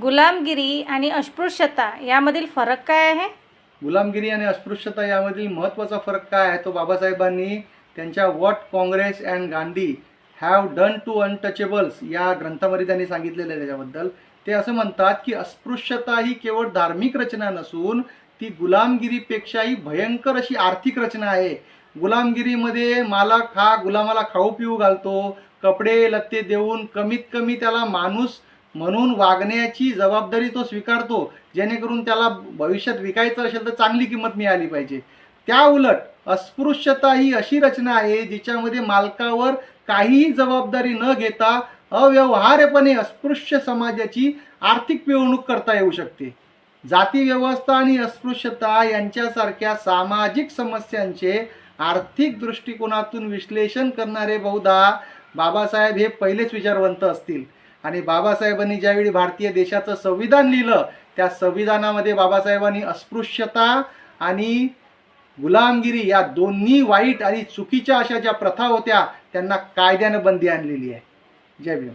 गुलामगिरी आणि अस्पृश्यता यामधील फरक काय आहे? गुलामगिरी आणि अस्पृश्यता यामधील महत्त्वाचा फरक काय आहे तो बाबासाहेबांनी त्यांच्या what Congress and Gandhi have done to untouchables या ग्रंथामध्ये त्यांनी सांगितलेलं आहे त्याच्याबद्दल. ते असं म्हणतात की अस्पृश्यता ही केवळ धार्मिक रचना नसून ती गुलामगिरीपेक्षाही भयंकर अशी आर्थिक रचना आहे. गुलामगिरीमध्ये मालक हा गुलामाला खाऊ पिऊ घालतो कपडे लत्ते देऊन कमीत कमी त्याला माणूस म्हणून वागण्याची जबाबदारी तो स्वीकारतो जेणेकरून त्याला भविष्यात विकायचं असेल तर चांगली किंमत मिळाली पाहिजे. त्या उलट अस्पृश्यता ही अशी रचना आहे जिच्यामध्ये मालकावर काहीही जबाबदारी न घेता अव्यवहार्यपणे अस्पृश्य समाजाची आर्थिक पिळवणूक करता येऊ शकते. जाती व्यवस्था आणि अस्पृश्यता यांच्यासारख्या सामाजिक समस्यांचे आर्थिक दृष्टिकोनातून विश्लेषण करणारे बहुधा बाबासाहेब हे पहिलेच विचारवंत असतील. आणि बाबासाहेबांनी ज्यावेळी भारतीय देशाचं संविधान लिहिलं त्या संविधानामध्ये बाबासाहेबांनी अस्पृश्यता आणि गुलामगिरी या दोन्ही वाईट आणि चुकीच्या अशा ज्या प्रथा होत्या त्यांना कायद्यानं बंदी आणलेली आहे. जय भीम.